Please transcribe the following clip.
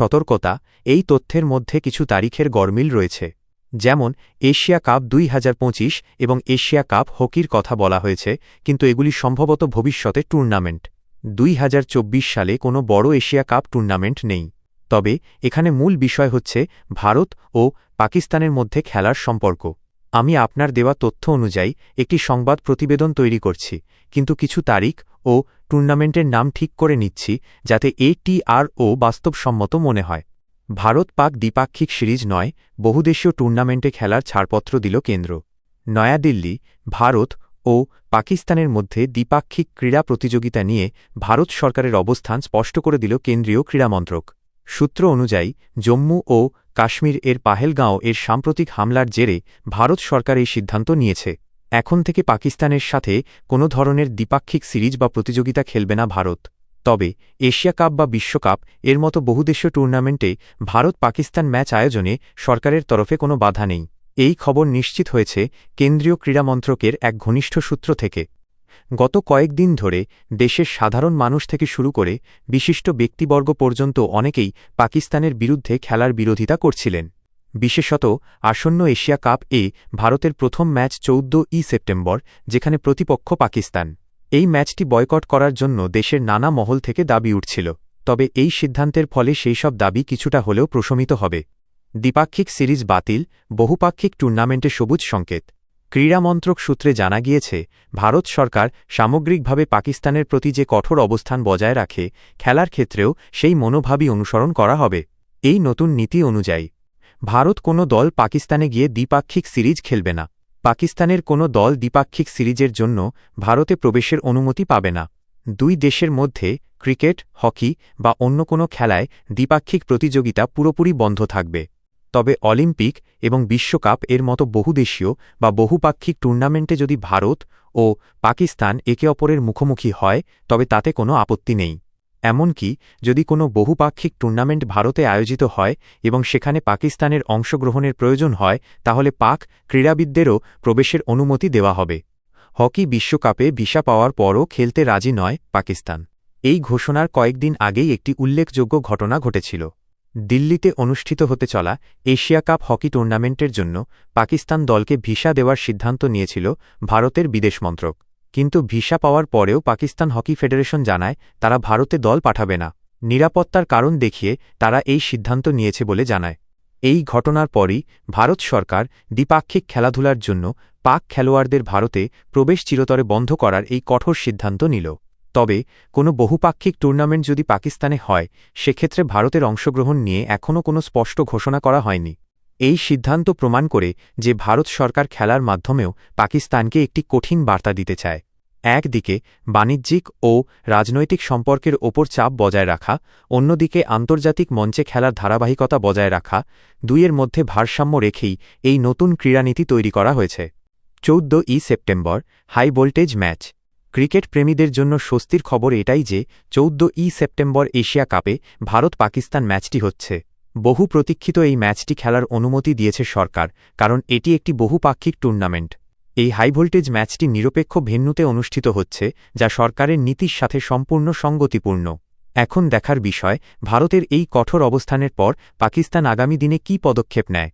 সতর্কতা, এই তথ্যের মধ্যে কিছু তারিখের গরমিল রয়েছে। যেমন, এশিয়া কাপ দুই হাজার পঁচিশ এবং এশিয়া কাপ হকির কথা বলা হয়েছে, কিন্তু এগুলি সম্ভবত ভবিষ্যতে টুর্নামেন্ট। দুই হাজার চব্বিশ সালে কোনো বড় এশিয়া কাপ টুর্নামেন্ট নেই। তবে, এখানে মূল বিষয় হচ্ছে ভারত ও পাকিস্তানের মধ্যে খেলার সম্পর্ক। আমি আপনার দেওয়া তথ্য অনুযায়ী একটি সংবাদ প্রতিবেদন তৈরি করছি, কিন্তু কিছু তারিখ ও টুর্নামেন্টের নাম ঠিক করে নিচ্ছি যাতে এটিআরও বাস্তবসম্মত মনে হয়। ভারত পাক দ্বিপাক্ষিক সিরিজ নয়, বহুদেশীয় টুর্নামেন্টে খেলার ছাড়পত্র দিল কেন্দ্র। নয়াদিল্লি, ভারত ও পাকিস্তানের মধ্যে দ্বিপাক্ষিক ক্রীড়া প্রতিযোগিতা নিয়ে ভারত সরকারের অবস্থান স্পষ্ট করে দিল কেন্দ্রীয় ক্রীড়ামন্ত্রক সূত্র অনুযায়ী, জম্মু ও কাশ্মীর এর পাহেলগাঁও এর সাম্প্রতিক হামলার জেরে ভারত সরকার এই সিদ্ধান্ত নিয়েছে। এখন থেকে পাকিস্তানের সাথে কোনো ধরনের দ্বিপাক্ষিক সিরিজ বা প্রতিযোগিতা খেলবে না ভারত। তবে এশিয়া কাপ বা বিশ্বকাপ এর মতো বহুদেশীয় টুর্নামেন্টে ভারত পাকিস্তান ম্যাচ আয়োজনে সরকারের তরফে কোনো বাধা নেই। এই খবর নিশ্চিত হয়েছে কেন্দ্রীয় ক্রীড়ামন্ত্রকের এক ঘনিষ্ঠ সূত্র থেকে। গত কয়েকদিন ধরে দেশের সাধারণ মানুষ থেকে শুরু করে বিশিষ্ট ব্যক্তিবর্গ পর্যন্ত অনেকেই পাকিস্তানের বিরুদ্ধে খেলার বিরোধিতা করছিলেন। বিশেষত আসন্ন এশিয়া কাপ এ ভারতের প্রথম ম্যাচ চৌদ্দ ই সেপ্টেম্বর, যেখানে প্রতিপক্ষ পাকিস্তান। এই ম্যাচটি বয়কট করার জন্য দেশের নানা মহল থেকে দাবি উঠছিল। তবে এই সিদ্ধান্তের ফলে সেই সব দাবি কিছুটা হলেও প্রশমিত হবে। দ্বিপাক্ষিক সিরিজ বাতিল, বহুপাক্ষিক টুর্নামেন্টে সবুজ সংকেত। ক্রীড়ামন্ত্রক সূত্রে জানা গিয়েছে, ভারত সরকার সামগ্রিকভাবে পাকিস্তানের প্রতি যে কঠোর অবস্থান বজায় রাখে, খেলার ক্ষেত্রেও সেই মনোভাবই অনুসরণ করা হবে। এই নতুন নীতি অনুযায়ী, ভারত কোনো দল পাকিস্তানে গিয়ে দ্বিপাক্ষিক সিরিজ খেলবে না। পাকিস্তানের কোনো দল দ্বিপাক্ষিক সিরিজের জন্য ভারতে প্রবেশের অনুমতি পাবে না। দুই দেশের মধ্যে ক্রিকেট, হকি বা অন্য কোনো খেলায় দ্বিপাক্ষিক প্রতিযোগিতা পুরোপুরি বন্ধ থাকবে। তবে অলিম্পিক এবং বিশ্বকাপ এর মতো বহুদেশীয় বা বহুপাক্ষিক টুর্নামেন্টে যদি ভারত ও পাকিস্তান একে অপরের মুখোমুখি হয়, তবে তাতে কোনো আপত্তি নেই। এমনকি যদি কোনো বহুপাক্ষিক টুর্নামেন্ট ভারতে আয়োজিত হয় এবং সেখানে পাকিস্তানের অংশগ্রহণের প্রয়োজন হয়, তাহলে পাক ক্রীড়াবিদদেরও প্রবেশের অনুমতি দেওয়া হবে। হকি বিশ্বকাপে ভিসা পাওয়ার পরও খেলতে রাজি নয় পাকিস্তান। এই ঘোষণার কয়েকদিন আগেই একটি উল্লেখযোগ্য ঘটনা ঘটেছিল। দিল্লিতে অনুষ্ঠিত হতে চলা এশিয়া কাপ হকি টুর্নামেন্টের জন্য পাকিস্তান দলকে ভিসা দেওয়ার সিদ্ধান্ত নিয়েছিল ভারতের বিদেশ মন্ত্রক। কিন্তু ভিসা পাওয়ার পরেও পাকিস্তান হকি ফেডারেশন জানায় তারা ভারতে দল পাঠাবে না। নিরাপত্তার কারণ দেখিয়ে তারা এই সিদ্ধান্ত নিয়েছে বলে জানায়। এই ঘটনার পরই ভারত সরকার দ্বিপাক্ষিক খেলাধুলার জন্য পাক খেলোয়াড়দের ভারতে প্রবেশ চিরতরে বন্ধ করার এই কঠোর সিদ্ধান্ত নিল। তবে, কোনো বহুপাক্ষিক টুর্নামেন্ট যদি পাকিস্তানে হয়, সেক্ষেত্রে ভারতের অংশগ্রহণ নিয়ে এখনও কোনো স্পষ্ট ঘোষণা করা হয়নি। এই সিদ্ধান্ত প্রমাণ করে যে ভারত সরকার খেলার মাধ্যমেও পাকিস্তানকে একটি কঠিন বার্তা দিতে চায়। একদিকে, বাণিজ্যিক ও রাজনৈতিক সম্পর্কের ওপর চাপ বজায় রাখা, অন্যদিকে আন্তর্জাতিক মঞ্চে খেলার ধারাবাহিকতা বজায় রাখা, দুইয়ের মধ্যে ভারসাম্য রেখেই এই নতুন ক্রীড়ানীতি তৈরি করা হয়েছে। চৌদ্দ ই September, high voltage match. Cricket প্রেমীদের জন্য স্বস্তির খবর এটাই যে, চৌদ্দ ই সেপ্টেম্বর এশিয়া কাপে ভারত পাকিস্তান ম্যাচটি হচ্ছে। বহু প্রতীক্ষিত এই ম্যাচটি খেলার অনুমতি দিয়েছে সরকার, কারণ এটি একটি বহুপাক্ষিক টুর্নামেন্ট। এই হাইভোল্টেজ ম্যাচটি নিরপেক্ষ ভেন্যুতে অনুষ্ঠিত হচ্ছে, যা সরকারের নীতির সাথে সম্পূর্ণ সঙ্গতিপূর্ণ। এখন দেখার বিষয়, ভারতের এই কঠোর অবস্থানের পর পাকিস্তান আগামী দিনে কি পদক্ষেপ নেয়?